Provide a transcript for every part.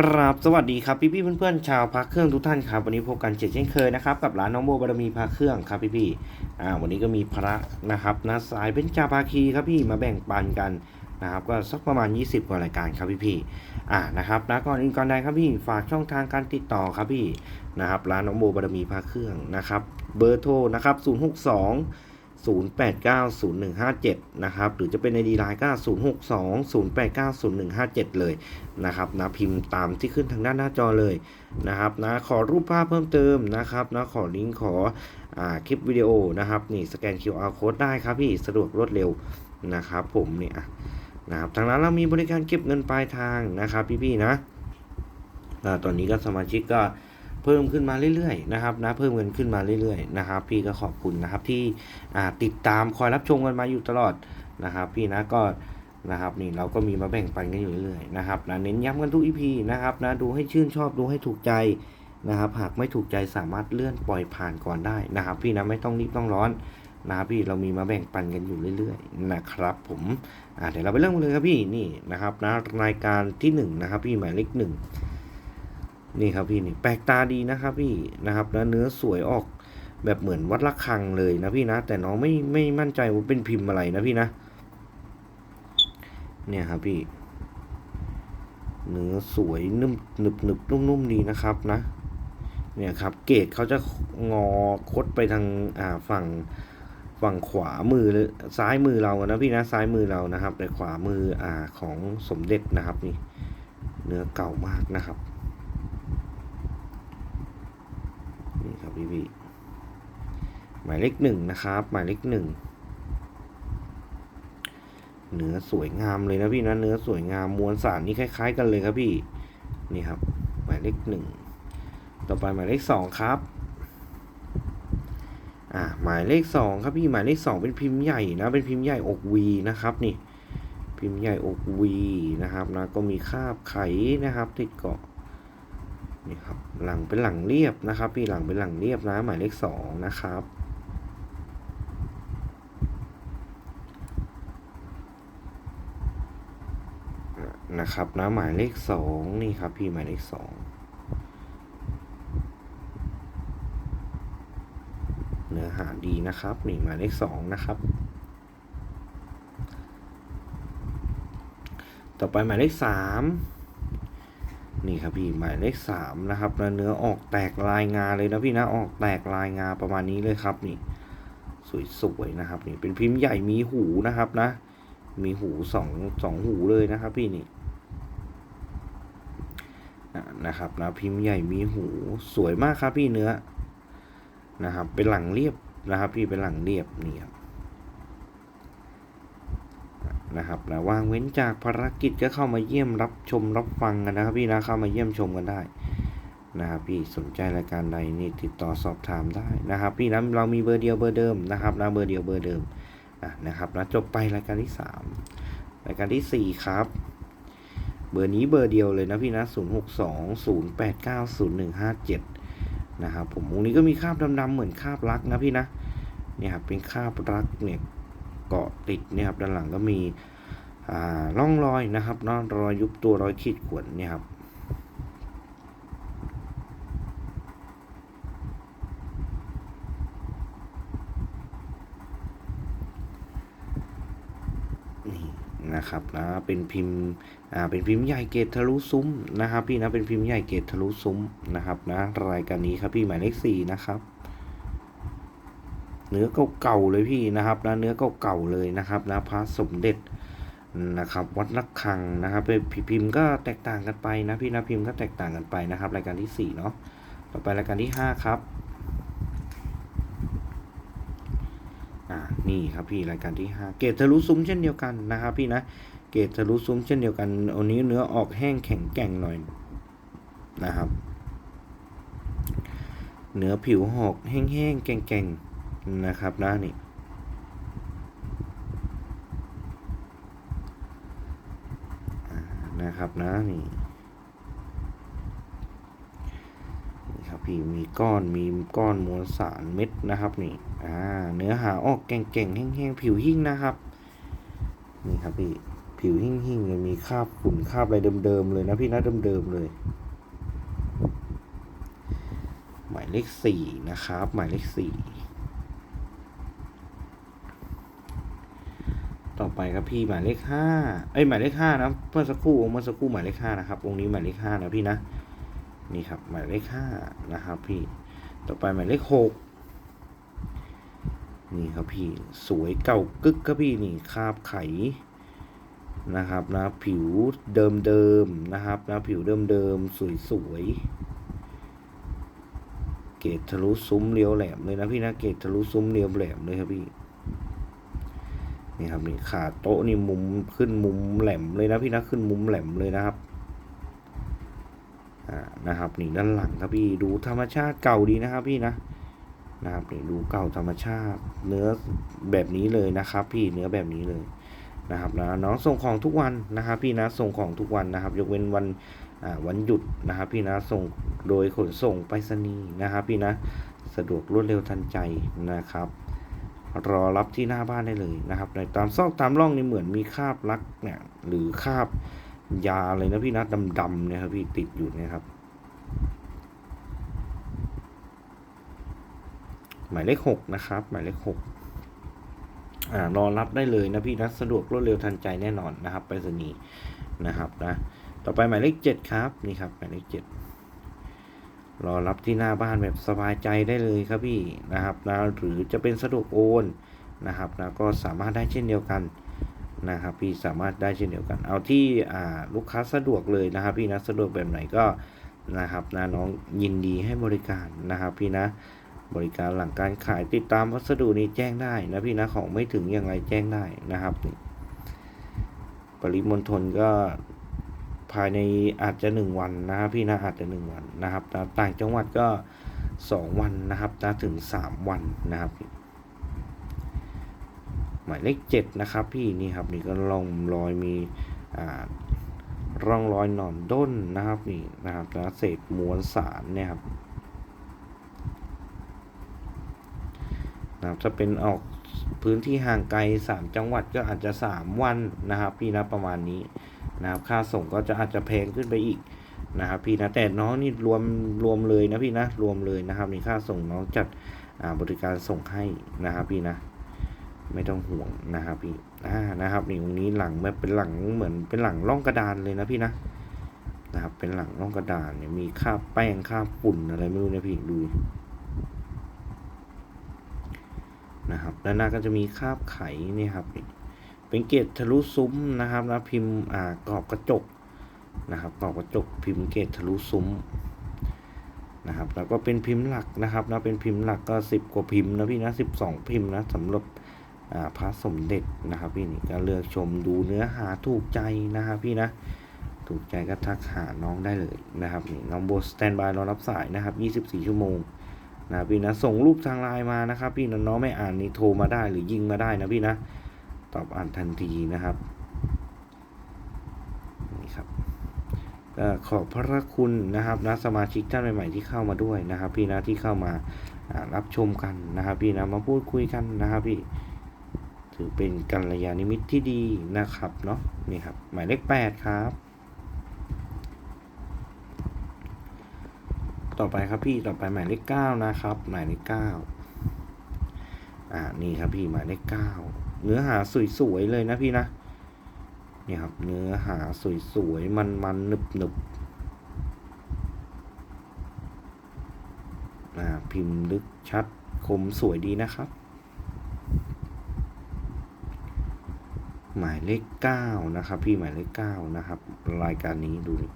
กราบสวัสดีครับพี่พี่เพื่อนๆชาวพักเครื่องทุกท่านครับวันนี้พบกันเช่นเคยนะครับกับร้านน้องโบบารมีพาเครื่องครับพี่พี่อ่าวันนี้ก็มีพระนะครับนะสายเป็นจาภาคีครับพี่มาแบ่งปันกันนะครับก็สักประมาณ 20 กว่ารายการครับพี่พี่อ่านะครับนะก่อนอื่นก่อนใดครับพี่ฝากช่องทางการติดต่อครับพี่นะครับร้านน้องโบบารมีพาเครื่องนะครับเบอร์โทรนะครับ062 08905157 นะครับ หรือจะเป็นในดีไลน์ก็0620890157 เลยนะครับนะพิมพ์ตามที่ขึ้นทางด้านหน้าจอเลยนะครับนะขอรูปภาพเพิ่มเติมนะครับนะขอลิงก์ขออาคลิปวิดีโอนะครับนี่สแกน QR code ได้ครับพี่สะดวกรวดเร็วนะครับ ผมเนี่ยนะครับทางร้านเรามีบริการเก็บเงินปลายทางนะครับพี่ๆนะอ่าตอนนี้ก็สมาชิกก็ เพิ่มขึ้นมาเรื่อยๆนะครับนะเพิ่มเงินขึ้นมาเรื่อยๆนะครับ พี่ก็ขอบคุณนะครับที่ติดตามคอยรับชมกันมาอยู่ตลอดนะครับ พี่นะก็นะครับนี่เราก็มีมาแบ่งปันกันอยู่เรื่อยๆนะครับนะเน้นย้ำกันทุกอีพีนะครับนะดูให้ชื่นชอบดูให้ถูกใจนะครับหากไม่ถูกใจสามารถเลื่อนปล่อยผ่านก่อนได้นะครับ พี่นะไม่ต้องรีบต้องร้อนนะครับพี่เรามีมาแบ่งปันกันอยู่เรื่อยๆนะครับผมอ่าเดี๋ยวเราไปเริ่มกันเลยครับพี่นี่นะครับนะรายการที่หนึ่งนะครับพี่หมายเลขหนึ่ง นี่ครับพี่นี่แปลกตาดีนะครับพี่นะครับแล้วเนื้อสวยออกแบบเหมือนวัดระฆังเลยนะพี่นะ แต่น้องไม่ไม่มั่นใจว่าเป็นพิมพ์อะไรนะพี่นะ เนี่ยครับพี่ เนื้อสวยนุ่มหนึบหนึบนุ่มนุ่มดีนะครับนะ เนี่ยครับ เกรดเขาจะงอคดไปทางอ่าฝั่งฝั่งขวามือหรือซ้ายมือเรานะพี่นะซ้ายมือเรานะครับ แต่ขวามืออ่าของสมเด็จนะครับนี่ เนื้อเก่ามากนะครับ นี่ครับพี่พี่หมายเลขหนึ่งนะครับ หมายเลขหนึ่งเนื้อสวยงามเลยนะพี่นะเนื้อสวยงามมวลสารนี่คล้าย ๆ กันเลยครับพี่นี่ครับ หมายเลขหนึ่งต่อไปหมายเลขสองครับอ่าหมายเลขสองครับพี่หมายเลขสองเป็นพิมพ์ใหญ่นะเป็นพิมพ์ใหญ่อกวีนะครับนี่พิมพ์ใหญ่อกวีนะครับนะก็มีคราบไขนะครับติดเกาะ นี่ครับหลังเป็นหลังเรียบนะครับ พี่หลังเป็นหลังเรียบนะหมายเลขสองนะครับ นะครับนะหมายเลขสองนี่ครับ พี่หมายเลขสองเนื้อหาดีนะครับนี่หมายเลขสองนะครับต่อไปหมายเลขสาม นี่ครับพี่หมายเลขสามนะครับแล้วเนื้อออกแตกลายงาเลยนะพี่นะออกแตกลายงาประมาณนี้เลยครับนี่สวยๆนะครับนี่เป็นพิมพ์ใหญ่มีหูนะครับนะ มีหูสองสองหูเลยนะครับพี่นี่นะครับนะพิมพ์ใหญ่มีหูสวยมากครับพี่เนื้อนะครับเป็นหลังเรียบนะครับ พี่เป็นหลังเรียบนี่ครับ นะครับนะว่างเว้นจากภารกิจก็เข้ามาเยี่ยมรับชมรับฟังกันนะครับ พี่นะเข้ามาเยี่ยมชมกันได้นะครับพี่สนใจรายการใดนี่ติดต่อสอบถามได้นะครับ พี่นะเรามีเบอร์เดียวเบอร์เดิมนะครับนะเบอร์เดียวเบอร์เดิมอะนะครับนะจบไปรายการที่สามรายการที่สี่ครับ เบอร์นี้เบอร์เดียวเลยนะพี่นะศูนย์หกสองศูนย์แปดเก้าศูนย์หนึ่งห้าเจ็ดนะครับผมวงนี้ก็มีคาบดำๆเหมือนคาบรักนะพี่นะเนี่ยครับเป็นคาบรักเนี่ย เกาะติดเนี่ยครับด้านหลังก็มีอ่าร่องรอยนะครับเนาะรอยยุบตัวรอยขีดข่วนเนี่ยครับนี่นะครับนะเป็นพิมพ์อ่าเป็นพิมพ์ใหญ่เกตทะลุซุ้มนะครับ พี่นะเป็นพิมพ์ใหญ่เกตทะลุซุ้มนะครับนะรายการนี้ครับพี่หมายเลขสี่นะครับ เนื้อเก่าๆเลยพี่นะครับนะเนื้อเก่าๆเลยนะครับนะพระสมเด็จนะครับวัดระฆังนะครับเป็นพิมพ์ก็แตกต่างกันไปนะพี่นะพิมพ์ก็แตกต่างกันไปนะครับ รายการที่สี่เนาะต่อไปรายการที่ห้าครับอ่านี่ครับพี่รายการที่ห้าเกตทะลุซุ้มเช่นเดียวกันนะครับพี่นะเกตทะลุซุ้มเช่นเดียวกันอันนี้เนื้อออกแห้งแข็งแกร่งหน่อยนะครับ เนื้อผิวหอกแห้งๆแก่งๆ นะครับนะนี่นะครับนะนี่นี่ครับพี่มีก้อนมีก้อนมวลสารเม็ดนะครับนี่อ่าเนื้อหาออกแก่งๆแห้งๆผิวหิ้งนะครับนี่ครับพี่ผิวหิ่งๆเลยมีคราบฝุ่นคราบอะไรเดิมๆเลยนะพี่นะเดิมๆเลย หมายเลขสี่นะครับ หมายเลขสี่ต่อ ไปครับพี่หมายเลขห้าเอ้ยหมายเลขห้านะเมื่อสักครู่เมื่อสักครู่หมายเลขห้านะครับองค์นี้หมายเลขห้านะพี่นะนี่ครับหมายเลขห้านะครับพี่ต่อไปหมายเลขหกนี่ครับพี่สวยเก่ากึกครับพี่นี่คาบไขนะครับนะผิวเดิมๆนะครับนะผิวเดิมๆสวยๆเกตทะลุซุ้มเรียวแหลมเลยนะพี่นะเกตทะลุซุ้มเรียวแหลมเลยครับพี่ นี่ครับนี่ขาโต๊ะนี่มุมขึ้นมุมแหลมเลยนะพี่นะขึ้นมุมแหลมเลยนะครับอ่านะครับนี่ด้านหลังครับพี่ดูธรรมชาติเก่าดีนะครับพี่นะนะครับนี่ดูเก่าธรรมชาติ เนื้อแบบนี้เลยนะครับ พี่เนื้อแบบนี้เลยนะครับนะน้องส่งของทุกวันนะครับ พี่นะส่งของทุกวันนะครับ ยกเว้นวันอ่าวันหยุดนะครับ พี่นะส่งโดยขนส่งไปรษณีย์นะครับ พี่นะสะดวกรวดเร็วทันใจนะครับ รอรับที่หน้าบ้านได้เลยนะครับ ในตามซอกตามร่องนี่เหมือนมีคราบลักเนี่ยหรือคราบยาอะไรนะพี่นะดำๆเนี่ยครับพี่ติดอยู่นะครับ หมายเลขหกนะครับ หมายเลขหกอ่ารอรับได้เลยนะพี่นะสะดวกรวดเร็วทันใจแน่นอนนะครับไปรษณีย์นะครับนะต่อไปหมายเลขเจ็ดครับนี่ครับหมายเลขเจ็ด รอรับที่หน้าบ้านแบบสบายใจได้เลยครับพี่นะครับนะหรือจะเป็นสะดวกโอนนะครับนะก็สามารถได้เช่นเดียวกันนะครับพี่สามารถได้เช่นเดียวกัน เอาที่อ่าลูกค้าสะดวกเลยนะครับ พี่นะสะดวกแบบไหนก็นะครับนะน้องยินดีให้บริการนะครับ พี่นะบริการหลังการขายติดตามวัสดุนี้แจ้งได้นะพี่นะของไม่ถึงอย่างไรแจ้งได้นะครับ ปริมณฑลก็ ภายในอาจจะหนึ่งวันนะครับพี่นะอาจจะหนึ่งวันนะครับนะต่างจังหวัดก็สองวันนะครับนะถึงสามวันนะครับ หมายเลขเจ็ดนะครับพี่นี่ครับนี่ก็ร่องรอยมีอ่าร่องรอยหนอนด้นนะครับนี่นะครับนะเศษมวลสารเนี่ยครับนะครับจะเป็นออกพื้นที่ห่างไกลสามจังหวัดก็อาจจะสามวันนะครับ พี่นะประมาณนี้ นะครับค่าส่งก็จะอาจจะแพงขึ้นไปอีกนะครับพี่นะแต่น้องนี่รวมรวมเลยนะพี่นะรวมเลยนะครับนี่ค่าส่งน้องจัดบริการส่งให้นะครับพี่นะ ไม่ต้องห่วงนะครับพี่อ่านะครับนี่ตรงนี้หลังแบบเป็นหลังเหมือนเป็นหลังร่องกระดานเลยนะพี่นะนะครับเป็นหลังร่องกระดานเนี่ยมีคราแป้งคราบฝุ่นอะไรไม่รู้นี่ยพี่ดูนะครับด้านหน้าก็จะมีคาบไข่นี่ครับ เป็นเกตทะลุซุ้มนะครับนะพิมพ์อ่ากรอบกระจกนะครับกรอบกระจกพิมพ์เกตทะลุซุ้มนะครับแล้วก็เป็นพิมพ์หลักนะครับนะเป็นพิมพ์หลักก็สิบกว่าพิมพ์นะพี่นะสิบสองพิมพ์นะสำหรับอ่าพระสมเด็จนะครับพี่นี่ก็เลือกชมดูเนื้อหาถูกใจนะครับพี่นะถูกใจก็ทักหาน้องได้เลยนะครับนี่น้องโบสแตนบายรอรับสายนะครับ 24 ชั่วโมงนะพี่นะส่งรูปทางไลน์มานะครับ พี่น้องไม่อ่านนี่โทรมาได้หรือยิงมาได้นะพี่นะ ตอบอ่านทันทีนะครับนี่ครับขอบพระคุณนะครับนะสมาชิกท่านใหม่ๆที่เข้ามาด้วยนะครับ พี่นะที่เข้ามารับชมกันนะครับ พี่นะมาพูดคุยกันนะครับพี่ถือเป็นกัลยาณมิตรที่ดีนะครับเนาะนี่ครับ หมายเลขแปดครับ ต่อไปครับพี่ต่อไปหมายเลขเก้านะครับ หมายเลขเก้าอ่านี่ครับพี่หมายเลขเก้า เนื้อหาสวยๆเลยนะพี่นะเนี่ยครับเนื้อหาสวยๆมันๆหนึบๆอ่าพิมพ์ลึกชัดคมสวยดีนะครับ หมายเลขเก้านะครับพี่หมายเลขเก้านะครับ รายการนี้ดูดิ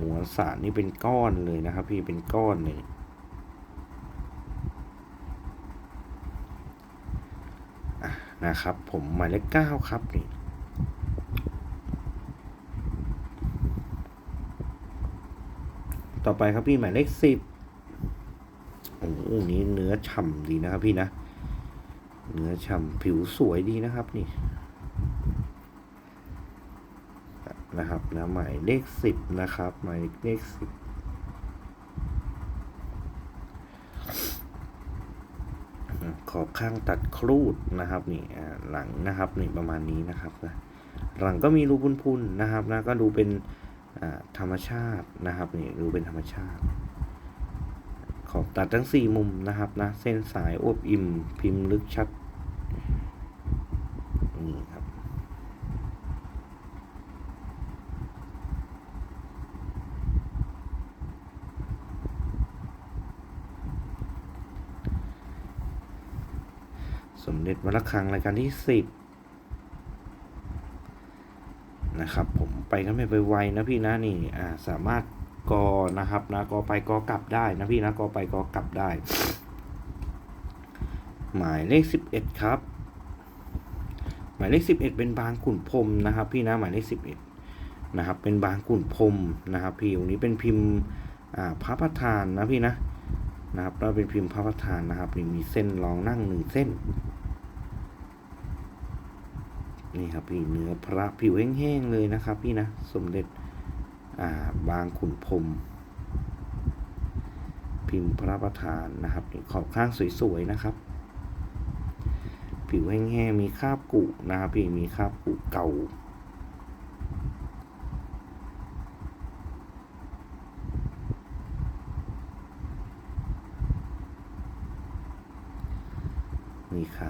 มวลสารนี่เป็นก้อนเลยนะครับ พี่เป็นก้อนเลย นะครับ ผมหมายเลขเก้าครับนี่ต่อไปครับพี่หมายเลขสิบโอ้โหนี้เนื้อฉ่ำดีนะครับพี่นะ เนื้อฉ่ำผิวสวยดีนะครับนี่ นะครับนะหมายเลขสิบนะครับ หมายเลขสิบ ขอบข้างตัดครูดนะครับนี่หลังนะครับนี่ประมาณนี้นะครับนะหลังก็มีรูพุนๆนะครับนะก็ดูเป็นธรรมชาตินะครับนี่ดูเป็นธรรมชาติ ขอบตัดทั้งสี่มุมนะครับนะเส้นสายอวบอิ่มพิมพ์ลึกชัดนี่ครับ วัดระฆังรายการที่สิบนะครับ ผมไปกันไม่ไวนะพี่นะนี่อ่าสามารถกอนะครับนะกอไปกอกลับได้นะพี่นะกอไปกอกลับได้ หมายเลขสิบเอ็ดครับ หมายเลขสิบเอ็ดเป็นบางขุนพรมนะครับ พี่นะหมายเลขสิบเอ็ดนะครับ เป็นบางขุนพรมนะครับ พี่ตรงนี้เป็นพิมพ์อ่าพระประธานนะพี่นะนะครับแล้วเป็นพิมพ์พระประธานนะครับนี่มีเส้นรองนั่งหนึ่งเส้น นี่ครับพี่เนื้อพระผิวแห้งๆเลยนะครับ พี่นะสมเด็จอ่าบางขุนพรมพิมพ์พระประธานนะครับขอบข้างสวยๆนะครับ ผิวแห้งๆมีคราบกุนะครับพี่มีคราบกุเก่านี่ครับ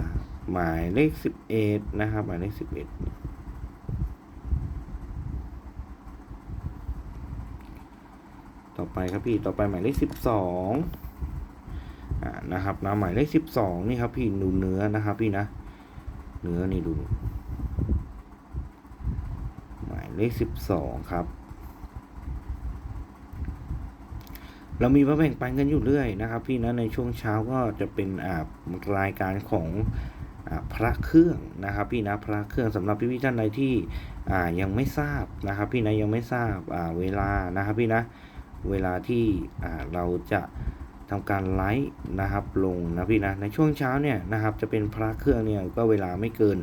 หมายเลขสิบเอ็ดนะครับ หมายเลขสิบเอ็ดต่อไปครับพี่ ต่อไปหมายเลขสิบสองอ่านะครับนะหมายเลขสิบสองนี่ครับพี่ดูเนื้อนะครับพี่นะ เนื้อนี่ดู หมายเลขสิบสองครับ เรามีมาแบ่งปันกันอยู่เรื่อยนะครับ พี่นะในช่วงเช้าก็จะเป็นอ่ารายการของ พระเครื่องนะครับพี่นะพระเครื่องสำหรับพี่ๆท่านใดที่ยังไม่ทราบนะครับ พี่นะยังไม่ทราบเวลานะครับพี่นะเวลาที่เราจะทำการไลฟ์นะครับลงนะพี่นะในช่วงเช้าเนี่ยนะครับจะเป็นพระเครื่องเนี่ยก็เวลาไม่เกิน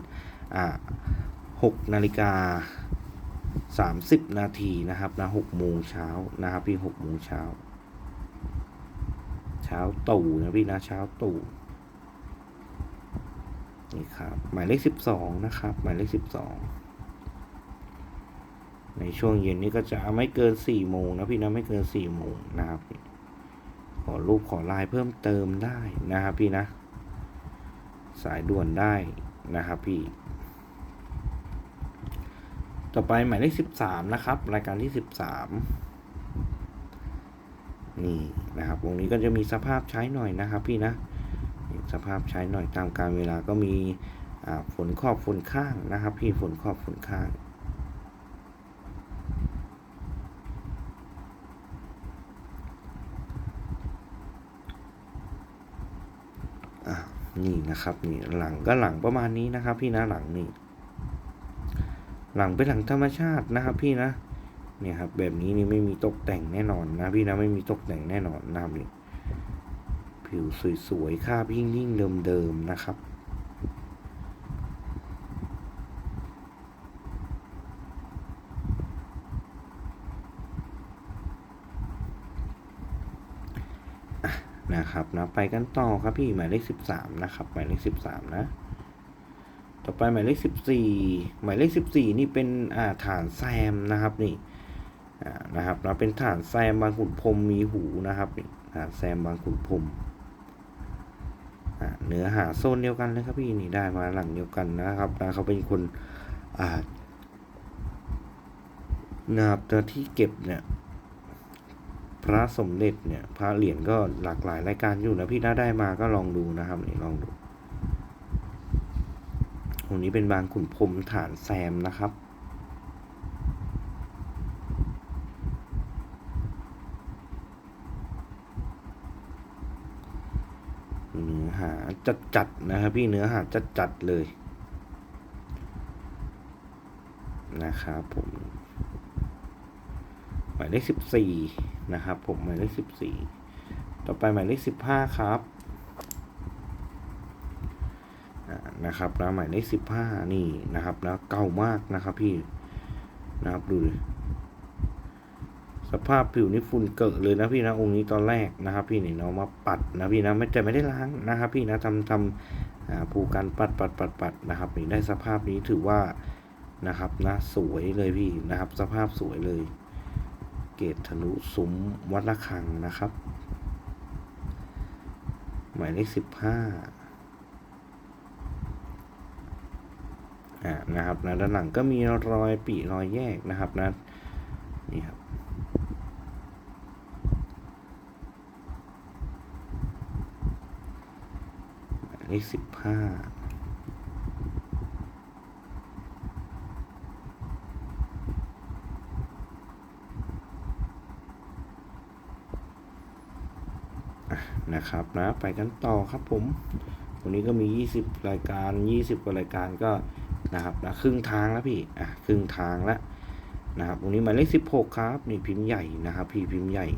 หกนาฬิกาสามสิบนาทีนะครับนะหกโมงเช้านะครับพี่หกโมงเช้าเช้าตู่นะพี่นะเช้าตู่ นี่ครับ หมายเลขสิบสองนะครับ หมายเลขสิบสองในช่วงเย็นนี้ก็จะไม่เกินสี่โมงนะพี่นะไม่เกินสี่โมงนะครับ ขอรูปขอลน์เพิ่มเติมได้นะครับพี่นะ สายด่วนได้นะครับพี่ ต่อไปหมายเลขสิบสามนะครับ รายการที่สิบสามนี่นะครับวงนี้ก็จะมีสภาพใช้หน่อยนะครับพี่นะ สภาพใช้หน่อยตามการเวลาก็มีฝนขอบฝนข้างนะครับ พี่ฝนขอบฝนข้างนี่นะครับนี่หลังก็หลังประมาณนี้นะครับ พี่นะหลังนี่หลังเป็นหลังธรรมชาตินะครับ พี่นะเนี่ยครับแบบนี้นี่ไม่มีตกแต่งแน่นอนนะพี่นะไม่มีตกแต่งแน่นอนนะครับนี่ ผิวสวยๆคาบยิ่งยิ่งๆเดิมๆนะครับนะครับนะไปกันต่อครับพี่หมายเลขสิบสามนะครับ หมายเลขสิบสามนะ ต่อไปหมายเลขสิบสี่หมายเลขสิบสี่นี่เป็นอ่าฐานแซมนะครับนี่อ่านะครับเราเป็นฐานแซมบางขุนพรมมีหูนะครับนี่ฐานแซมบางขุนพรม เนื้อหาโซนเดียวกันเลยครับพี่นี่ได้มาหลังเดียวกันนะครับนะเขาเป็นคนอ่านะครับแต่ที่เก็บเนี่ย พระสมเด็จเนี่ย พระเหรียญก็หลากหลายรายการอยู่นะพี่ถ้าได้มาก็ลองดูนะครับนี่ลองดูตรงนี้เป็นบางขุนพรมฐานแซมนะครับ เนื้อหา จัดจัดๆนะครับพี่เนื้อหาจัดจัดๆเลย นะครับผมหมายเลขสิบสี่นะครับ ผมหมายเลขสิบสี่ต่อไปหมายเลขสิบห้าครับอ่านะครับแล้วหมายเลขสิบห้านี่นะครับแล้วเก่ามากนะครับพี่นะครับดูดิ สภาพผิวนี่ฝุ่นเกิดเลยนะพี่นะองค์นี้ตอนแรกนะครับ พี่นี่น้องมาปัดนะพี่นะไม่แต่ไม่ได้ล้างนะครับ พี่นะทำทำผูกกันปัดปัดปัดปัดนะครับนี่ได้สภาพนี้ถือว่านะครับนะสวยเลยพี่นะครับ สภาพสวยเลย เกตทะลุซุ้มวัดระฆังนะครับ หมายเลขสิบห้าอ่านะครับนะด้านหลังก็มีรอยปีรอยแยกนะครับนะนี่ครับ หมายเลขสิบห้านะครับนะไปกันต่อครับผมวันนี้ก็มี 20 รายการ 20กว่ารายการก็นะครับนะครึ่งทางแล้วพี่อะครึ่งทางแล้วนะครับวันนี้หมายเลข16 ครับนี่พิมพ์ใหญ่นะครับ พี่พิมพ์ใหญ่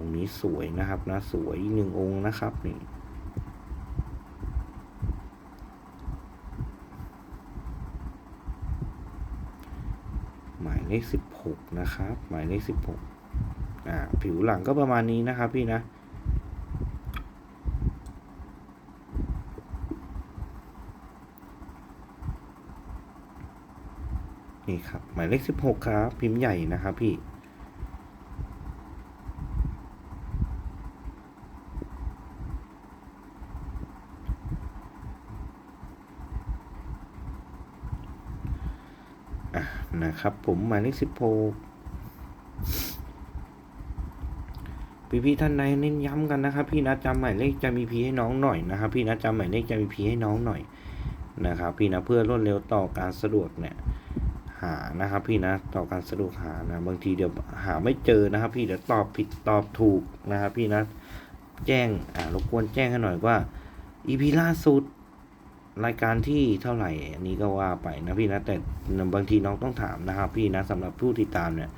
องนี้สวยนะครับนะสวยหนึ่งองค์นะครับนี่ หมาย เลขสิบหกนะครับ หมายเลขสิบหกอ่าผิวหลังก็ประมาณนี้นะครับพี่นะนี่ครับหมายเลขสิบหกครับ พิมพ์ใหญ่นะครับพี่ อะ นะครับ ผมหมายเลขสิบหกพี่พี่ท่านใดเน้นย้ำกันนะครับ พี่นะจำหมายเลขจะมีพีให้น้องหน่อยนะครับ พี่นะจำหมายเลขจะมีพีให้น้องหน่อยนะครับ พี่นะเพื่อรวดเร็วต่อการสะดวกเนี่ยหานะครับพี่นะต่อการสะดวกหานะบางทีเดี๋ยวหาไม่เจอนะครับ พี่เดี๋ยวตอบผิดตอบถูกนะครับ พี่นะแจ้งอ่ารบกวนแจ้งให้หน่อยว่า EP ล่าสุด รายการที่เท่าไหร่อันนี้ก็ว่าไปนะพี่นะแต่บางทีน้องต้องถามนะครับ พี่นะสำหรับผู้ติดตามเนี่ย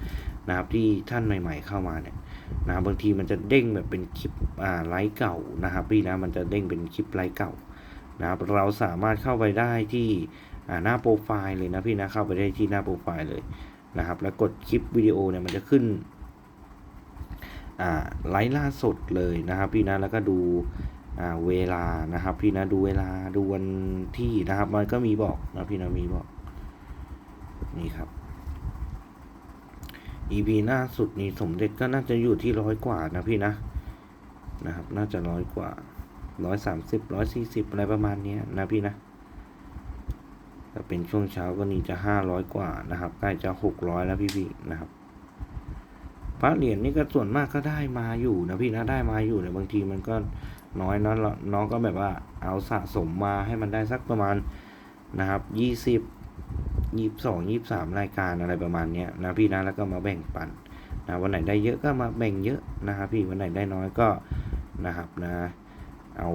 นะครับที่ท่านใหม่ ๆ เข้ามาเนี่ยนะครับบางทีมันจะเด้งแบบเป็นคลิปอ่าไลฟ์เก่านะครับพี่นะมันจะเด้งเป็นคลิปไลฟ์เก่านะครับเราสามารถเข้าไปได้ที่อ่าหน้าโปรไฟล์เลยนะพี่นะเข้าไปได้ที่หน้าโปรไฟล์เลยนะครับ แล้วกดคลิปวิดีโอเนี่ยมันจะขึ้นอ่าไลฟ์ล่าสุดเลยนะครับพี่นะแล้วก็ดู เวลานะครับ พี่นะดูเวลาดูวันที่นะครับ มันก็มีบอกนะพี่นะมีบอกนี่ครับ EP หน้าสุดนี่สมเด็จก็น่าจะอยู่ที่ร้อยกว่านะพี่นะนะครับ น่าจะร้อยกว่าร้อยสามสิบร้อยสี่สิบอะไรประมาณนี้นะพี่นะถ้าเป็นช่วงเช้าก็นี่จะห้าร้อยกว่านะครับใกล้จะหกร้อยแล้วพี่ๆนะครับพระเหรียญนี่ก็ส่วนมากก็ได้มาอยู่นะพี่นะได้มาอยู่เนี่ยบางทีมันก็ น้อยเนอะเราน้องก็แบบว่าเอาสะสมมาให้มันได้สักประมาณนะครับยี่สิบยี่สองยี่สามรายการอะไรประมาณเนี้ยนะพี่นะแล้วก็มาแบ่งปันนะวันไหนได้เยอะก็มาแบ่งเยอะนะครับพี่วันไหนได้น้อยก็นะครับนะเอา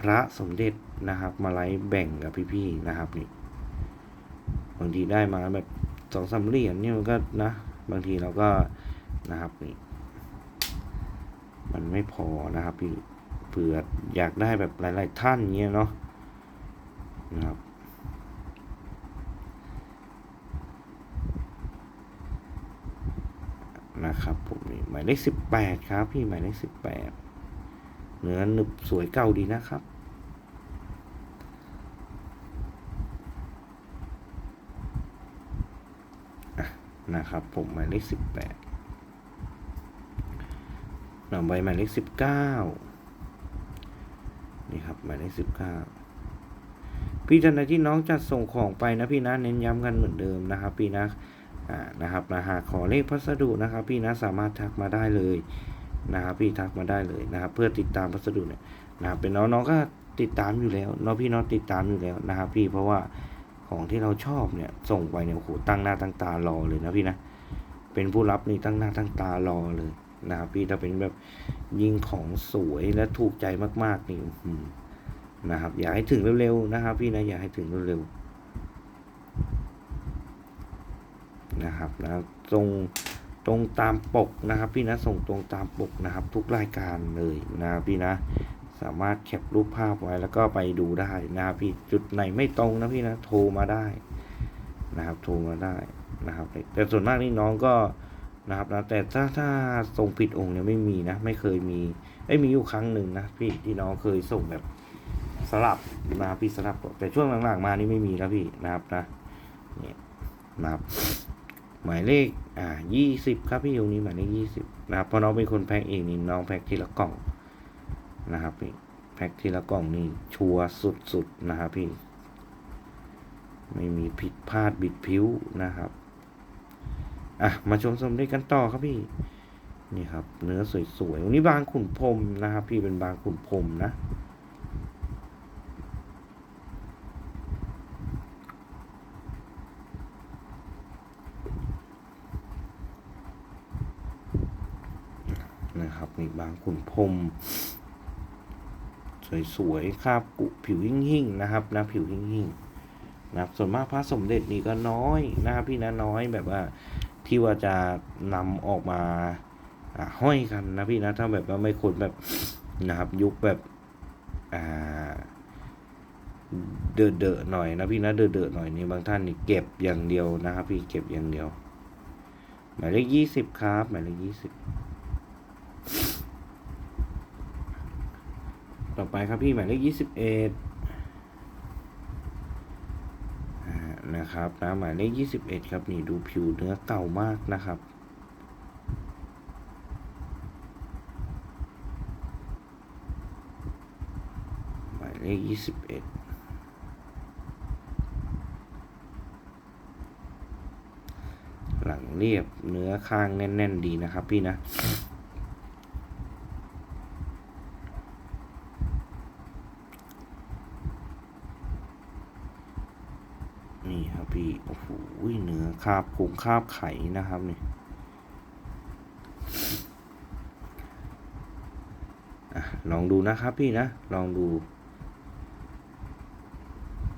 พระสมเด็จนะครับ มาไล่แบ่งกับพี่ๆนะครับนี่บางทีได้มาแบบสองสามเหรียญเนี่ยมันก็นะ บางทีเราก็นะครับนี่มันไม่พอนะครับพี่ เผื่ออยากได้แบบหลาย ๆ ท่านเงี้ยเนาะนะครับนะครับผมนี่หมายเลขสิบแปดครับพี่หมายเลขสิบแปดเนื้อหนึบสวยเก่าดีนะครับนะครับผมหมายเลขสิบแปดหน่อใบหมายเลขสิบเก้า นี่ครับหมายเลขสิบเก้าพี่ท่านใดที่น้องจัดส่งของไปนะพี่นะเน้นย้ำกันเหมือนเดิมนะครับ พี่นะอ่านะครับนะหากขอเลขพัสดุนะครับ พี่นะสามารถทักมาได้เลยนะครับพี่ทักมาได้เลยนะครับ เพื่อติดตามพัสดุเนี่ยนะครับเป็นน้องน้องก็ติดตามอยู่แล้วน้องพี่น้องติดตามอยู่แล้วนะครับ พี่เพราะว่าของที่เราชอบเนี่ยส่งไปเนี่ยโอ้โหตั้งหน้าตั้งตารอเลยนะพี่นะเป็นผู้รับนี่ตั้งหน้าตั้งตารอเลย นะครับพี่ถ้าเป็นแบบยิงของสวยและถูกใจมากๆนี่นะครับ อยากให้ถึงเร็วๆนะครับ พี่นะอยากให้ถึงเร็วๆนะครับนะตรงตรงตามปกนะครับ พี่นะส่งตรงตามปกนะครับ ทุกรายการเลยนะครับพี่นะสามารถแคปรูปภาพไว้แล้วก็ไปดูได้นะครับพี่จุดไหนไม่ตรงนะพี่นะโทรมาได้นะครับ โทรมาได้นะครับ แต่ส่วนมากนี่น้องก็ นะครับนะแต่ถ้าถ้าส่งผิดองค์เนี่ยไม่มีนะ ไม่เคยมีไอ้มีอยู่ครั้งหนึ่งนะพี่ที่น้องเคยส่งแบบสลับนะครับพี่สลับแต่ช่วงหลังๆมานี่ไม่มีแล้วพี่นะครับนะเนี่ยนะครับหมายเลขอ่ายี่สิบครับพี่องค์นี้หมายเลขยี่สิบนะครับเพราะน้องเป็นคนแพ็คเองนี่น้องแพ็คทีละกล่องนะครับพี่แพ็คทีละกล่องนี่ชัวร์สุดๆนะครับพี่ ไม่มีผิดพลาดบิดผิวนะครับ อะ มาชมสมเด็จกันต่อครับพี่ นี่ครับ เนื้อสวยๆวันนี้บางขุนพรมนะครับ พี่เป็นบางขุนพรมนะนะครับนี่บางขุนพรมสวยๆคาบกุผิวหิ่งๆนะครับ นะผิวหิ่งๆนะครับส่วนมากพระสมเด็จนี่ก็น้อยนะครับพี่นะน้อยแบบว่า ที่ว่าจะนำออกมาห้อยกันนะพี่นะถ้าแบบว่าไม่คนแบบนะครับ ยุคแบบเดอะเดอะๆหน่อยนะพี่นะเดอะเดอะๆหน่อยนี่บางท่านนี่เก็บอย่างเดียวนะครับพี่เก็บอย่างเดียว หมายเลขยี่สิบครับ หมายเลขยี่สิบต่อไปครับพี่หมายเลขยี่สิบเอ็ด นะครับนะหมายเลขยี่สิบเอ็ดครับนี่ดูผิวเนื้อเก่ามากนะครับหมายเลขยี่สิบเอ็ดหลังเรียบเนื้อข้างแน่น ๆ ดีนะครับพี่นะ นี่ ครับพี่ โอ้โหเนื้อคาบพุงคาบไข่นะครับนี่อลองดูนะครับพี่นะ ลองดู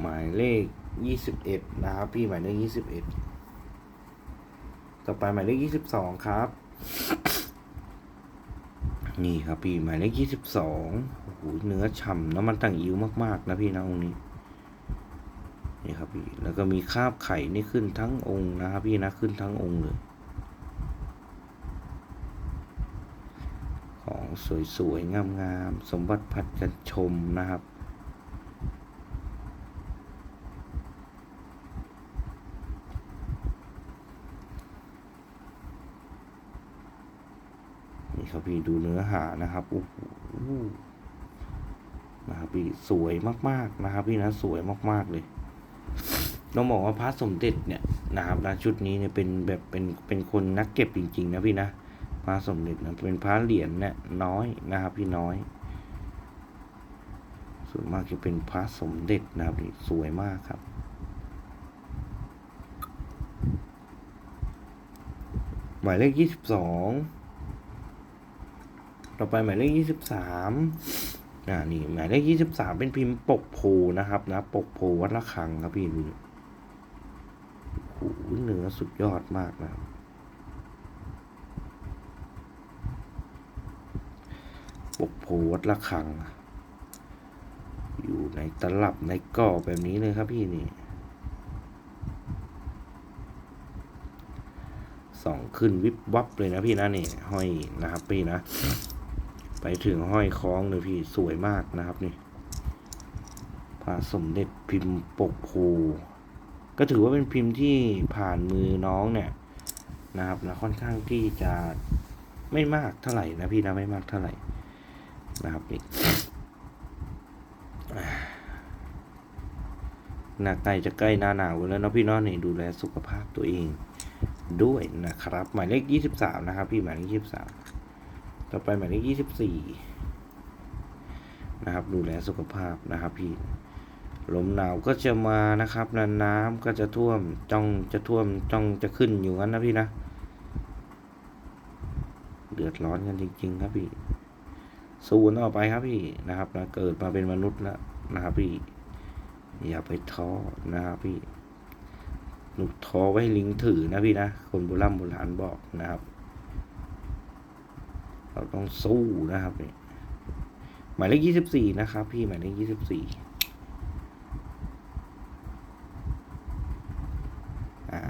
หมายเลขยี่สิบเอ็ดนะครับพี่หมายเลขยี่สิบเอ็ดต่อไปหมายเลขยี่สิบสองครับ นี่ครับพี่หมายเลขยี่สิบสองโอ้โหเนื้อฉ่ำน้ำมันต่างอิ้วมาก ๆ นะพี่นะองนี้ นี่ครับพี่ แล้วก็มีคราบไข่นี่ขึ้นทั้งองค์นะครับพี่นะขึ้นทั้งองค์เลย ของสวยๆงามๆสมบัติผัดกันชมนะครับนี่ครับพี่ดูเนื้อหานะครับโอ้โหนะครับพี่สวยมากๆนะครับพี่นะสวยมากๆเลย ต้องบอกว่าพระสมเด็จเนี่ยนะครับนะชุดนี้เนี่ยเป็นแบบเป็นเป็นคนนักเก็บจริง ๆ นะพี่นะพระสมเด็จนะเป็นพระเหรียญเนี่ยน้อยนะครับ พี่น้อย ส่วนมากจะเป็นพระสมเด็จนะครับนี่สวยมากครับหมายเลขยี่สิบสองต่อไปหมายเลขยี่สิบสามอ่านี่หมายเลขยี่สิบสามเป็นพิมพ์ปกโพนะครับนะ ปกโพวัดระฆังครับพี่ดู อ้โหเนื้อสุดยอดมากนะครับ ปกโพวัดระฆัง อยู่ในตลับในกรอแบบนี้เลยครับพี่นี่ส่องขึ้นวิบวับเลยนะพี่นะนี่ห้อยนะครับพี่นะ ไปถึงห้อยคล้องเลยพี่สวยมากนะครับนี่พระสมเด็จพิมพ์ปกโพ ก็ถือว่าเป็นพิมพ์ที่ผ่านมือน้องเนี่ยนะครับนะค่อนข้างที่จะไม่มากเท่าไหร่นะพี่นะไม่มากเท่าไหร่นะครับนี่หน้าใกล้จะใกล้หน้าหนาวแล้วเนาะพี่เนาะนี่ดูแลสุขภาพตัวเองด้วยนะครับ หมายเลขยี่สิบสามนะครับพี่หมายเลขยี่สิบสามต่อไปหมายเลขยี่สิบสี่นะครับ ดูแลสุขภาพนะครับพี่ ลมหนาวก็จะมานะครับน้ำน้ำก็จะท่วมจ้องจะท่วมจ้องจะขึ้นอยู่งั้นนะพี่นะ เดือดร้อนกันจริง ๆ ครับพี่สู้กันต่อไปครับพี่นะครับนะเกิดมาเป็นมนุษย์แล้วนะครับพี่ อย่าไปท้อนะครับพี่หนุกท้อไว้ลิงถือนะพี่นะคนโบราณโบราณบอกนะครับ เราต้องสู้นะครับนี่หมายเลขยี่สิบสี่นะครับ พี่หมายเลขยี่สิบสี่อ่า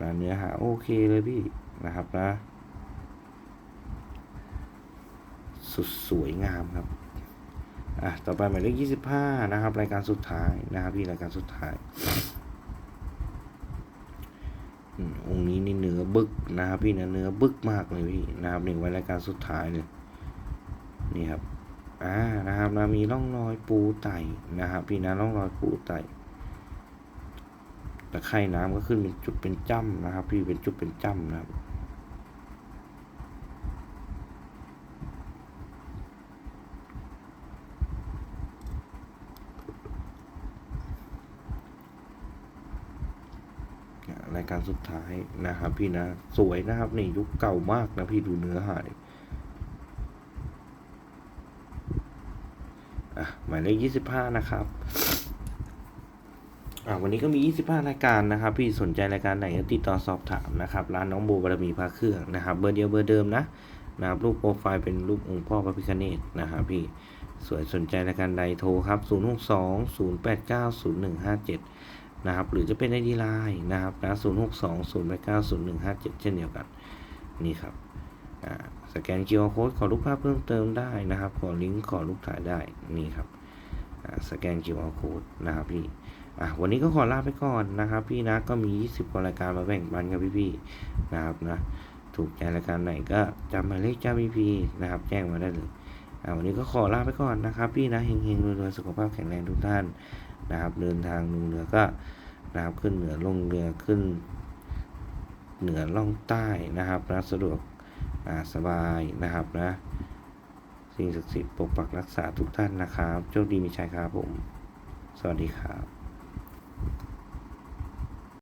นะเนื้อหาโอเคเลยพี่นะครับนะสุดสวยงามครับอะต่อไปหมายเลขยี่สิบห้านะครับ รายการสุดท้ายนะครับพี่รายการสุดท้ายองค์นี้นี่เนื้อบึกนะครับพี่นะเนื้อบึกมากเลยพี่นะครับหนึ่งไว้รายการสุดท้ายเลยนี่ครับอ่านะครับนะมีร่องรอยปูไตนะครับ พี่นะร่องรอยปูไต ตะไคร่น้ำก็ขึ้นเป็นจุดเป็นจ้ำนะครับ พี่เป็นจุดเป็นจ้ำนะครับรายการสุดท้ายนะครับพี่นะ สวยนะครับนี่ยุคเก่ามากนะพี่ดูเนื้อหาดิอะหมายเลขยี่สิบห้านะครับ อะวันนี้ก็มียี่สิบห้ารายการนะครับ พี่สนใจรายการไหนก็ติดต่อสอบถามนะครับ ร้านน้องโบบารมีพระเครื่องนะครับ เบอร์เดียวเบอร์เดิมนะนะครับรูปโปรไฟล์เป็นรูปองค์พ่อพระพิฆเนศนะครับพี่สวยสนใจรายการใดโทรครับ 0 6 2 0 8 9 0 1 5 7 นะครับ หรือจะเป็นไอดีไลน์นะครับนะ0 6 2 0 8 9 0 1 5 7 เช่นเดียวกัน นี่ครับอ่าสแกน QR Code ขอรูปภาพเพิ่มเติมได้นะครับ ขอลิงก์ขอรูปถ่ายได้ นี่ครับอ่าสแกน QR Code นะครับพี่ อะวันนี้ก็ขอลาไปก่อนนะครับ พี่นะก็มี 20กว่ารายการมาแบ่งปันกับพี่ๆนะครับนะถูกใจรายการไหนก็จำหมายเลขเจ้าพี่พีนะครับ แจ้งมาได้เลยอ่าวันนี้ก็ขอลาไปก่อนนะครับ พี่นะเฮงๆรวยๆสุขภาพแข็งแรงทุกท่านนะครับ เดินทางลงเรือก็นะครับขึ้นเหนือลงเรือขึ้น เหนือล่องใต้นะครับนะสะดวกอ่าสบายนะครับนะสิ่งศักดิ์สิทธิ์ปกปักรักษาทุกท่านนะครับโชคดีมีชัยครับผม สวัสดีครับ